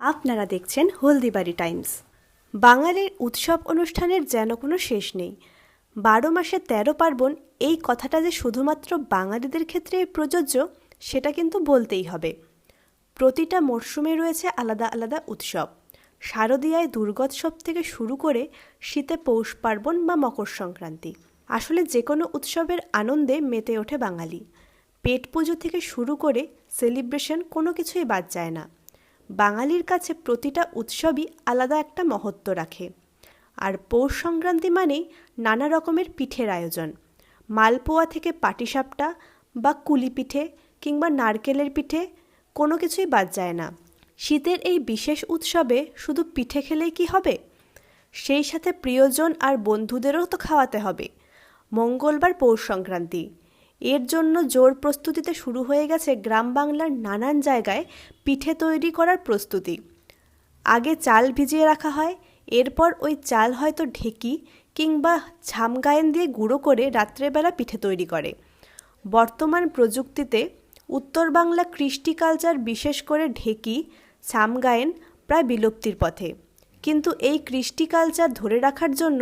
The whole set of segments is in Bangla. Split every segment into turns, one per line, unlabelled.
আপনারা দেখছেন হলদিবাড়ি টাইমস। বাঙালির উৎসব অনুষ্ঠানের যেন কোনো শেষ নেই। বারো মাসে তেরো পার্বণ, এই কথাটা যে শুধুমাত্র বাঙালিদের ক্ষেত্রে প্রযোজ্য, সেটা কিন্তু বলতেই হবে। প্রতিটা মরশুমে রয়েছে আলাদা আলাদা উৎসব। শারদীয়ায় দুর্গোৎসব থেকে শুরু করে শীতে পৌষ পার্বণ বা মকর সংক্রান্তি। আসলে যে কোনো উৎসবের আনন্দে মেতে ওঠে বাঙালি। পেট পুজো থেকে শুরু করে সেলিব্রেশন কোনো কিছুই বাদ যায় না। বাঙালির কাছে প্রতিটা উৎসবই আলাদা একটা মহত্ব রাখে। আর পৌষ সংক্রান্তি মানেই নানা রকমের পিঠের আয়োজন। মালপোয়া থেকে পাটিসাপটা বা কুলি পিঠে কিংবা নারকেলের পিঠে কোনো কিছুই বাদ যায় না। শীতের এই বিশেষ উৎসবে শুধু পিঠে খেলেই কি হবে? সেই সাথে প্রিয়জন আর বন্ধুদেরও তো খাওয়াতে হবে। মঙ্গলবার পৌষ সংক্রান্তি। এর জন্য জোর প্রস্তুতিতে শুরু হয়ে গেছে গ্রাম বাংলার নানান জায়গায় পিঠে তৈরি করার প্রস্তুতি। আগে চাল ভিজিয়ে রাখা হয়, এরপর ওই চাল হয়তো ঢেকি কিংবা ঝামগায়ন দিয়ে গুঁড়ো করে রাত্রেবেলা পিঠে তৈরি করে। বর্তমান প্রযুক্তিতে উত্তর বাংলা কৃষ্টি কালচার বিশেষ করে ঢেকি, ছামগায়েন প্রায় বিলুপ্তির পথে। কিন্তু এই কৃষ্টি কালচার ধরে রাখার জন্য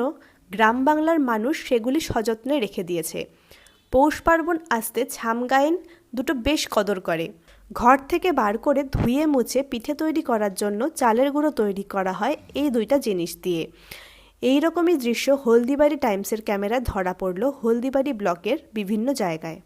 গ্রাম বাংলার মানুষ সেগুলি সযত্নে রেখে দিয়েছে। পৌষ পার্বণ আসতে ছামগায়েন দুটো বেশ কদর করে। ঘর থেকে বার করে ধুয়ে মুছে পিঠে তৈরি করার জন্য চালের গুঁড়ো তৈরি করা হয় এই দুইটা জিনিস দিয়ে। এই রকমই দৃশ্য হলদিবাড়ি টাইমসের ক্যামেরায় ধরা পড়ল হলদিবাড়ি ব্লকের বিভিন্ন জায়গায়।